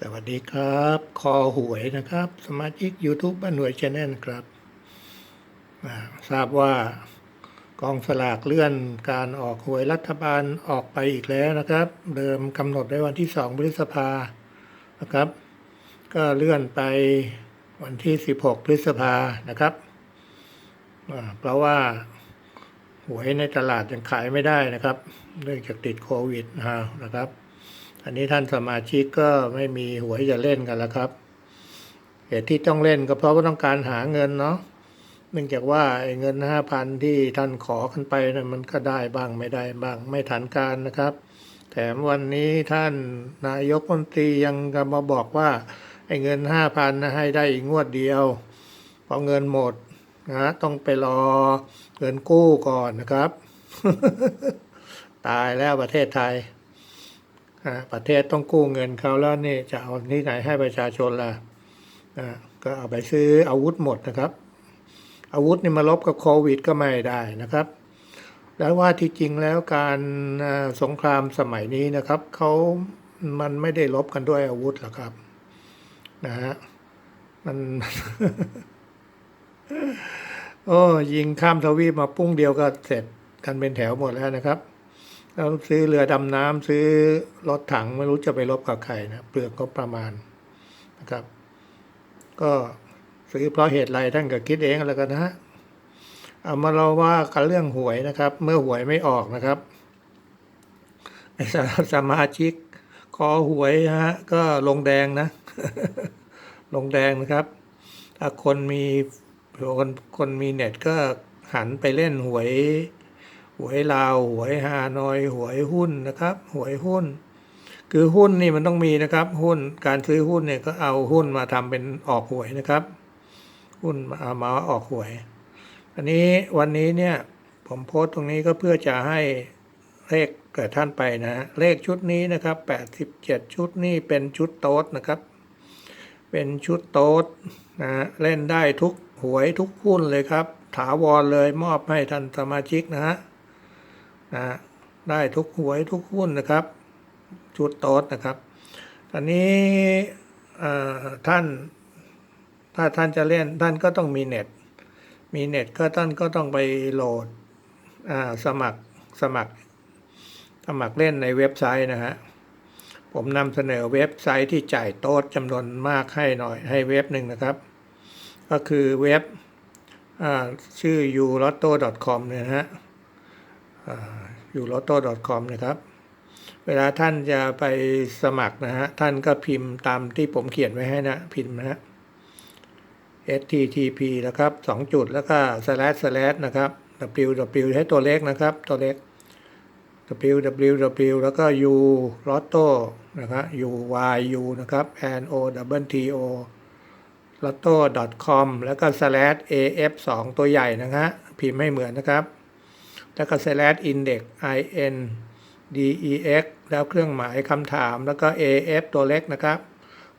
สวัสดีครับ คอหวยนะครับ สมาชิก YouTube บ้านหน่วยชแนลครับทราบว่ากองสลากเลื่อนการออกหวยรัฐบาลออกไปอีกแล้วนะครับ เดิมกำหนดไว้วันที่ 2 พฤษภานะครับ ก็เลื่อนไปวันที่ 16 พฤษภานะครับ เพราะว่าหวยในตลาดยังขายไม่ได้นะครับ เนื่องจากติดโควิดนะครับ อันนี้ท่านสมาชิกก็ไม่มีหวยจะเล่นกันแล้วครับ เหตุที่ต้องเล่นก็เพราะว่าต้องการหาเงินเนาะ เนื่องจากว่าเงินห้าพันที่ท่านขอขึ้นไปนะมันก็ได้บ้างไม่ได้บ้างไม่ทันการนะครับ แถมวันนี้ท่านนายกมนตรียังมาบอกว่าไอ้เงินห้าพันนะให้ได้อีกงวดเดียว พอเงินหมดนะต้องไปรอเงินกู้ก่อนนะครับ ตายแล้วประเทศไทย ประเทศต้องกู้เงินเขาแล้วนี่จะเอาที่ไหนให้ประชาชนล่ะก็เอาไปซื้ออาวุธหมดนะครับ อาวุธนี่มาลบกับโควิดก็ไม่ได้นะครับแล้วว่าที่จริงแล้วการสงครามสมัยนี้นะครับเขามันไม่ได้ลบกันด้วยอาวุธหรอกครับนะฮะมันโอ้ยิงข้ามทวีปมาปุ้งเดียวก็เสร็จกันเป็นแถวหมดแล้วนะครับ แล้วซื้อเรือดำน้ำซื้อรถถังไม่รู้จะไปรบกับใครนะเปลือกก็ประมาณนะครับ ก็ซื้อเพราะเหตุไรท่านก็คิดเองแล้วกันนะฮะเอามาเราว่ากันเรื่องหวยนะครับ เมื่อหวยไม่ออกนะครับไอ้สมาชิกคอหวยฮะก็ลงแดงนะ ลงแดงนะครับถ้าคนมีคนคนมีเน็ตก็หันไปเล่นหวย หวยลาวหวยฮานอย หวยหุ้นนะครับหวยหุ้น คือหุ้นนี่มันต้องมีนะครับ หุ้นการซื้อหุ้นเนี่ยก็เอาหุ้นมาทำเป็นออกหวยนะครับ หุ้นมาเอามาออกหวย อันนี้วันนี้เนี่ยผมโพสต์ตรงนี้ก็เพื่อจะให้เลขเกิดท่านไปนะ เลขชุดนี้นะครับ 87 ชุดนี่เป็นชุดโต๊ดนะครับ เป็นชุดโต๊ดนะเล่นได้ทุกหวยทุกหุ้นเลยครับ ถาวรเลยมอบให้ท่านสมาชิกนะฮะ นะได้ทุกหวยทุกหุ้นนะครับชุดโต๊ดนะครับตอนนี้ท่านถ้าท่านจะเล่นท่านก็ต้องมีเน็ต มีเน็ตก็ท่านก็ต้องไปโหลดสมัครสมัคร สมัครเล่นในเว็บไซต์นะฮะผมนำเสนอเว็บไซต์ที่จ่ายโต๊ดจำนวนมากให้หน่อยให้เว็บหนึ่งนะครับ ก็คือเว็บชื่อ u l o t t o c o m เนี่ยนะฮะ อยู่ l o t t o c o m นะครับ เวลาท่านจะไปสมัครนะฮะ ท่านก็พิมพ์ตามที่ผมเขียนไว้ให้นะ พิมพ์นะฮะ http นะครับสองจุดแล้วก็ slash slash นะครับ www ให้ตัวเลขนะครับ ตัวเลข www แล้วก็ u lotto นะครับ u y u นะครับ n o w t o lotto com แล้วก็ slash af 2ตัวใหญ่นะฮะ พิมพ์ให้เหมือนนะครับ แล้วก็ slash index i n d e x แล้วเครื่องหมายคำถามแล้วก็ af ตัวเล็กนะครับ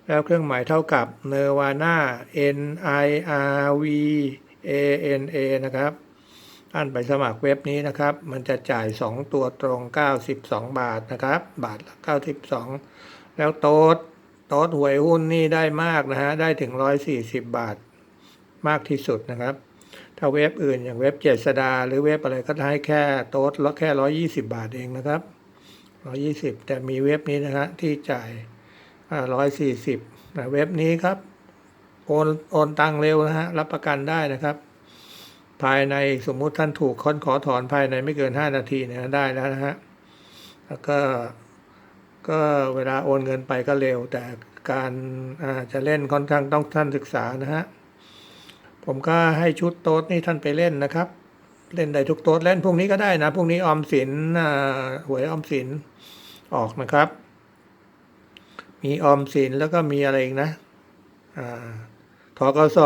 แล้วเครื่องหมายเท่ากับ nirvana n i r v a n a นะครับท่านไปสมัครเว็บนี้นะครับ มันจะจ่าย 2 ตัวตรง 92 บาทนะครับ บาทละ 92 แล้วโต๊ดโต๊ดหวยหุ้นนี่ได้มากนะฮะ ได้ถึง 140 บาท มากที่สุดนะครับ ถ้าเว็บอื่นอย่างเว็บเจษดา หรือเว็บอะไรก็ให้แค่โต๊ดละแค่120บาทเองนะครับ120แต่มีเว็บนี้นะฮะที่จ่าย140นะเว็บนี้ครับโอนโอนตังเร็วนะฮะรับประกันได้นะครับ ภายในสมมุติท่านถูกค้นขอถอนภายในไม่เกิน5นาทีเนี่ยได้แล้วนะฮะแล้วก็ก็เวลาโอนเงินไปก็เร็วแต่การจะเล่นค่อนข้างต้องท่านศึกษานะฮะ ผมก็ให้ชุดโต๊ดนี่ท่านไปเล่นนะครับ เล่นได้ทุกโต๊ดเล่นพรุ่งนี้ก็ได้นะพรุ่งนี้ออมสินหวยออมสินออกนะครับ มีออมสินแล้วก็มีอะไรอีกนะทกส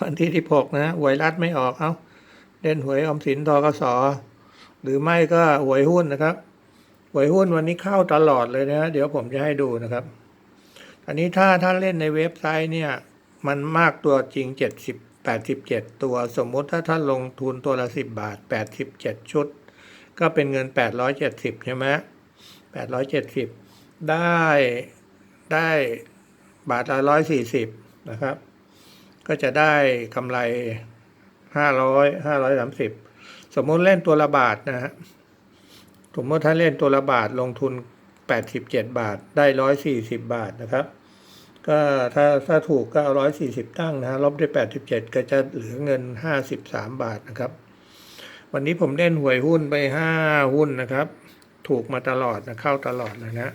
วันที่ที่หกนะหวยรัฐไม่ออกเอาเล่นหวยออมสินทกสหรือไม่ก็หวยหุ้นนะครับหวยหุ้นวันนี้เข้าตลอดเลยนะ เดี๋ยวผมจะให้ดูนะครับ อันนี้ถ้าท่านเล่นในเว็บไซต์เนี่ย มันมากตัวจริง 70 87 ตัวสมมุติถ้าท่านลงทุนตัวละ 10 บาท 87 ชุด ก็เป็นเงิน 870 ใช่ไหม870 ได้ได้บาทละร้อยสี่สิบนะครับ ก็จะได้กำไรห้าร้อยห้าร้อยสามสิบสมมุติเล่นตัวละบาทนะฮะสมมติถ้าเล่นตัวละบาทลงทุนแปดสิบเจ็ดบาทได้ร้อยสี่สิบบาทนะครับ ก็ถ้าถ้าถูกก็เอาร้อยสี่สิบตั้งนะฮะลบด้วยแปดสิบเจ็ดก็จะเหลือเงินห้าสิบสามบาทนะครับ วันนี้ผมเล่นหวยหุ้นไปห้าหุ้นนะครับ ถูกมาตลอดนะเข้าตลอดนะนะ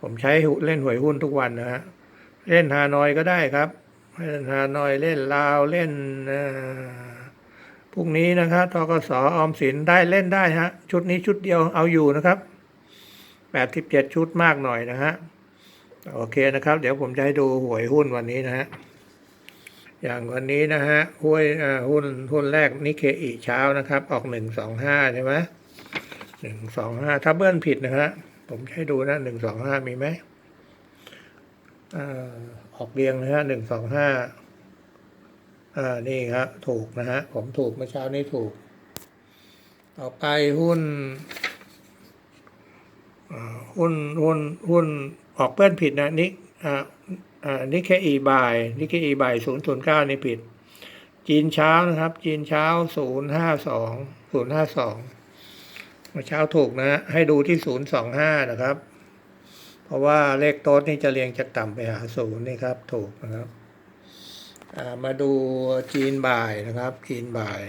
ผมใช้เล่นหวยหุ้นทุกวันนะฮะเล่นฮานอยก็ได้ครับเล่นฮานอยเล่นลาวเล่นพรุ่งนี้นะครับทกสออมสินได้เล่นได้ฮะชุดนี้ชุดเดียวเอาอยู่นะครับแปดสิบเจ็ดชุดมากหน่อยนะฮะ โอเคนะครับ เดี๋ยวผมจะให้ดูหวยหุ้นวันนี้นะฮะอย่างวันนี้นะฮะหุ้นหุ้นหุ้นแรกนิเคอีเช้านะครับ ออกหนึ่งสองห้าใช่ไหมหนึ่งสองห้าถ้าเบิ้ลผิดนะฮะผมให้ดูนะหนึ่งสองห้ามีไหมออกเรียงนะฮะหนึ่งสองห้าอ่านี่ครับถูกนะฮะผมถูกเมื่อเช้านี้ถูก ต่อไปหุ้น หุ้นหุ้นหุ้นออกเบิ้ลผิดนะนี่อ่าอ่านี่แค่อีบายนี่แค่อีบายศูนย์ศูนย์เก้านี่ผิด จีนเช้านะครับ จีนเช้าศูนย์ห้าสองศูนย์ห้าสองเมื่อเช้าถูกนะ ให้ดูที่ศูนย์สองห้านะครับ เพราะว่าเลขโต๊ดนี่จะเรียงจากต่ำไปหาศูนย์นี่ครับ ถูกนะครับ มาดูจีนบ่ายนะครับ จีนบ่าย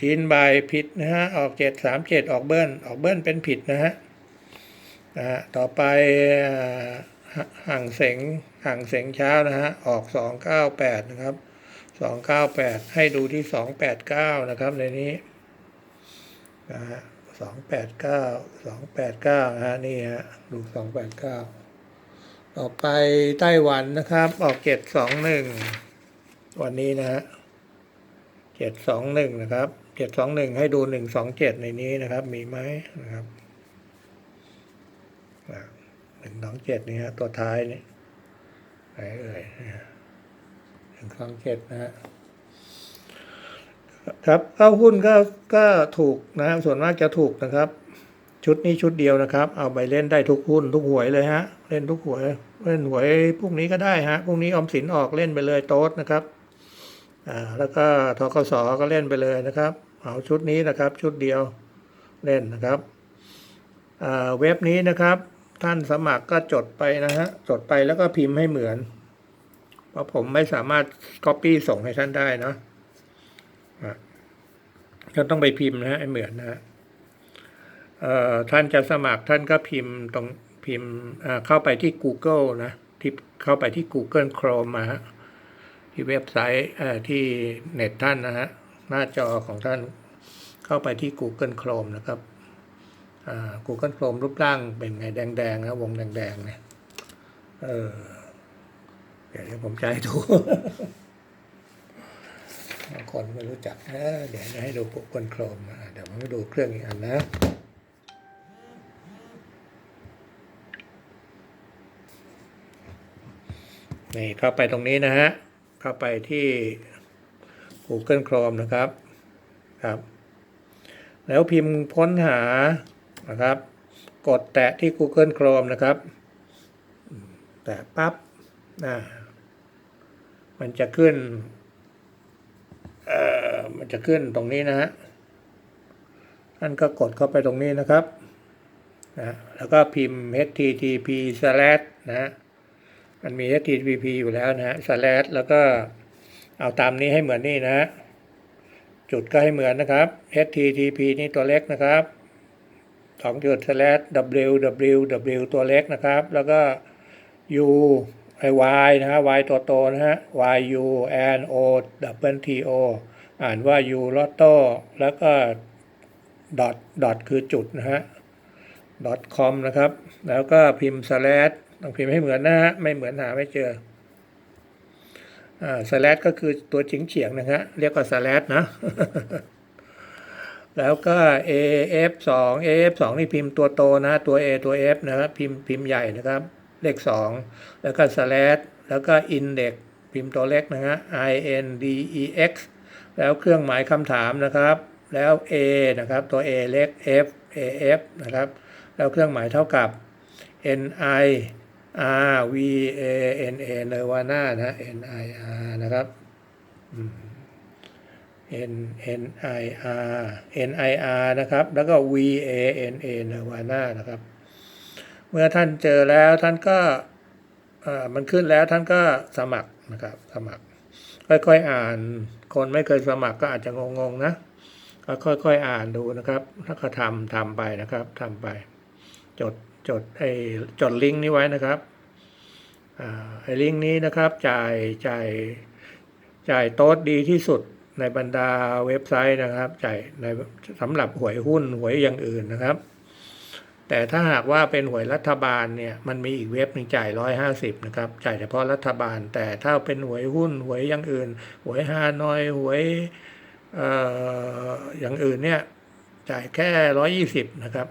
จีนบายผิดนะฮะออกเจ็ดสามเจ็ดออกเบิ้ลออกเบิ้ลเป็นผิดนะฮะนะฮะต่อไปหห่างเสงห่างเสงเช้านะฮะออกสองเก้าแปดนะครับสองเก้าแปดให้ดูที่สองแปดเก้านะครับในนี้นะฮะสองแปดเก้าสองแปดเก้าฮะนี่ฮะดูสองแปดเก้าต่อไปไต้หวันนะครับ ออกเจ็ดสองหนึ่งวันนี้นะฮะ เจ็ดสองหนึ่งนะครับเจ็ดสองหนึ่งให้ดูหนึ่งสองเจ็ดในนี้นะครับ มีไหมนะครับหนึ่งสองเจ็ดนี่ฮะตัวท้ายนี่ไหนเอ่ยหนึ่งสองเจ็ดนะฮะครับเข้าหุ้นก็ก็ถูกนะส่วนมากจะถูกนะครับ ชุดนี้ชุดเดียวนะครับ เอาไปเล่นได้ทุกหุ้นทุกหวยเลยฮะ เล่นทุกหวยเล่นหวยพรุ่งนี้ก็ได้ฮะพรุ่งนี้ออมสินออกเล่นไปเลยโต๊ดนะครับ อ่าแล้วก็ทกสก็เล่นไปเลยนะครับ เอาชุดนี้นะครับชุดเดียวเล่นนะครับอ่าเว็บนี้นะครับ ท่านสมัครก็จดไปนะฮะจดไปแล้วก็พิมพ์ให้เหมือน เพราะผมไม่สามารถ Copy ส่งให้ท่านได้เนาะก็ต้องไปพิมพ์นะฮะให้เหมือนนะฮะท่านจะสมัครท่านก็พิมพ์ตรงพิมพ์เข้าไปที่ Google นะที่เข้าไปที่ Google Chrome มาฮะ ที่เว็บไซต์ที่เน็ตท่านนะฮะหน้าจอของท่านเข้าไปที่ Google Chrome นะครับ Google Chrome รูปร่างเป็นไงแดงๆนะวงแดงๆเนี่ยเออเดี๋ยวเดี๋ยวผมจะให้ดูบางคนไม่รู้จักเเดี๋ยวจะให้ดู Google Chrome เดี๋ยวผมจะดูเครื่องอีกอันนะนี่เข้าไปตรงนี้นะฮะ เข้าไปที่ Google Chrome นะครับครับ แล้วพิมพ์ค้นหานะครับ กดแตะที่ Google Chrome นะครับ แตะปั๊บนะมันจะขึ้นเอ่อมันจะขึ้นตรงนี้นะฮะท่านก็กดเข้าไปตรงนี้นะครับนะแล้วก็พิมพ์ http slash นะ มันมี http อยู่แล้วนะฮะ slash แล้วก็เอาตามนี้ให้เหมือนนี่นะจุดก็ให้เหมือนนะครับ http นี่ตัวเล็กนะครับสองจุด slash www ตัวเล็กนะครับ แล้วก็ u ไอ y นะฮะ y ตัวโตนะฮะ y u n o w t o อ่านว่า u lotto แล้วก็ dot dot คือจุดนะฮะ com นะครับ แล้วก็พิมพ์ slash ต้องพิมพ์ให้เหมือนนะฮะไม่เหมือนหาไม่เจออ่า slash ก็คือตัวเฉียงเฉียงนะฮะเรียกว่า slash นะแล้วก็ AF 2 AF 2 นี่พิมพ์ตัวโตนะ ตัว A ตัว F นะครับพิมพ์พิมพ์ใหญ่นะครับ เลข 2 แล้วก็ slash แล้วก็ index พิมพ์ตัวเล็กนะฮะ I N D E X แล้วเครื่องหมายคำถามนะครับ แล้ว A นะครับ ตัว A เล็ก F A F นะครับ แล้วเครื่องหมายเท่ากับ N I R V A N A เนวาน่านะ N I R นะครับอืม N N I R N I R นะครับ แล้วก็ V A N A เนวาน่านะครับ เมื่อท่านเจอแล้วท่านก็มันขึ้นแล้วท่านก็สมัครนะครับ สมัคร ค่อยๆอ่าน คนไม่เคยสมัครก็อาจจะงงๆนะก็ค่อยๆอ่านดูนะครับแล้วก็ทำทำไปนะครับทำไป จด จดไอ้จดลิงก์นี้ไว้นะครับอไอ้ลิงก์นี้นะครับจ่ายจ่ายจ่ายโต๊ดดีที่สุดในบรรดาเว็บไซต์นะครับจ่ายในสำหรับหวยหุ้นหวยอย่างอื่นนะครับ แต่ถ้าหากว่าเป็นหวยรัฐบาลเนี่ยมันมีอีกเว็บหนึ่งจ่ายร้อยห้าสิบนะครับจ่ายเฉพาะรัฐบาล แต่ถ้าเป็นหวยหุ้นหวยอย่างอื่น หวยฮานอยหวยอออย่างอื่นเนี่ยจ่ายแค่ร้อยยี่สิบนะครับ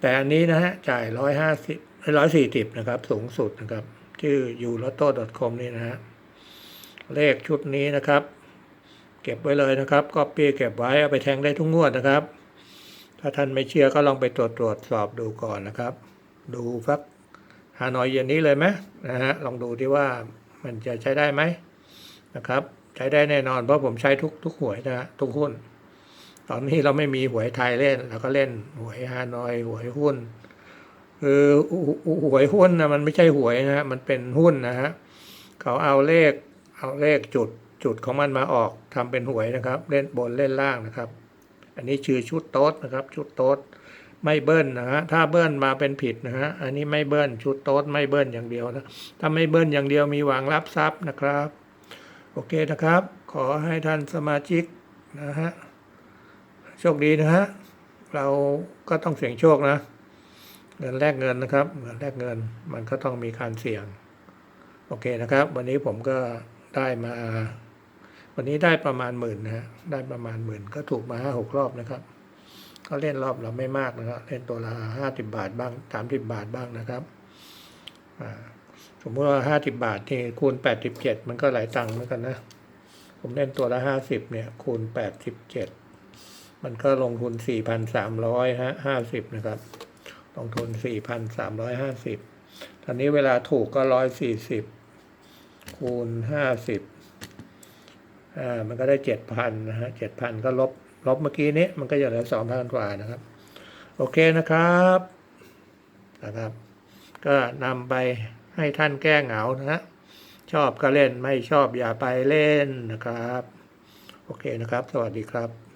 แต่อันนี้นะฮะจ่ายร้อยห้าสิบร้อยสี่สิบนะครับ สูงสุดนะครับ ชื่อ u l o t o c o m นี่นะฮะเลขชุดนี้นะครับ เก็บไว้เลยนะครับก็ปีเก็บไว้เอาไปแทงได้ทุกงวดนะครับ ถ้าท่านไม่เชื่อก็ลองไปตรวจตรวจสอบดูก่อนนะครับ ดูฟักฮานอยเย็นนี้เลยไหมนะฮะลองดูที่ว่ามันจะใช้ได้ไหมนะครับ ใช้ได้แน่นอนเพราะผมใช้ทุกทุกหวยนะฮะทุกหุ้น ตอนนี้เราไม่มีหวยไทยเล่นเราก็เล่นหวยฮานอยหวยหุ้นคือหวยหุ้นนะมันไม่ใช่หวยนะฮะมันเป็นหุ้นนะฮะเขาเอาเลขเอาเลขจุดจุดของมันมาออกทำเป็นหวยนะครับ เล่นบนเล่นล่างนะครับ อันนี้ชื่อชุดโต๊ดนะครับ ชุดโต๊ดไม่เบิ้ลนะฮะถ้าเบิ้ลมาเป็นผิดนะฮะอันนี้ไม่เบิ้ลชุดโต๊ดไม่เบิ้ลอย่างเดียวนะถ้าไม่เบิ้ลอย่างเดียวมีหวังรับทรัพย์นะครับ โอเคนะครับ ขอให้ท่านสมาชิกนะฮะ โชคดีนะฮะ เราก็ต้องเสี่ยงโชคนะ เงินแลกเงินนะครับเงินแลกเงินมันก็ต้องมีการเสี่ยง โอเคนะครับ วันนี้ผมก็ได้มา วันนี้ได้ประมาณหมื่นนะฮะได้ประมาณหมื่นก็ถูกมาห้าหกรอบนะครับ ก็เล่นรอบเราไม่มากนะครับเล่นตัวละห้าสิบบาทบ้างสามสิบบาทบ้างนะครับสมมติว่าห้าสิบบาทนี่คูณแปดสิบเจ็ดมันก็หลายตังค์เหมือนกันนะ ผมเล่นตัวละห้าสิบเนี่ย คูณแปดสิบเจ็ด มันก็ลงทุนสี่พันสามร้อยฮะห้าสิบนะครับ ลงทุนสี่พันสามร้อยห้าสิบตอนนี้เวลาถูกก็ร้อยสี่สิบคูณห้าสิบอ่า มันก็ได้เจ็ดพันนะฮะเจ็ดพันก็ลบ ลบเมื่อกี้นี้ มันก็จะเหลือสองพันกว่านะครับ โอเคนะครับ นะครับ ก็นำไปให้ท่านแก้เหงานะฮะ ชอบก็เล่น ไม่ชอบอย่าไปเล่นนะครับ โอเคนะครับ สวัสดีครับ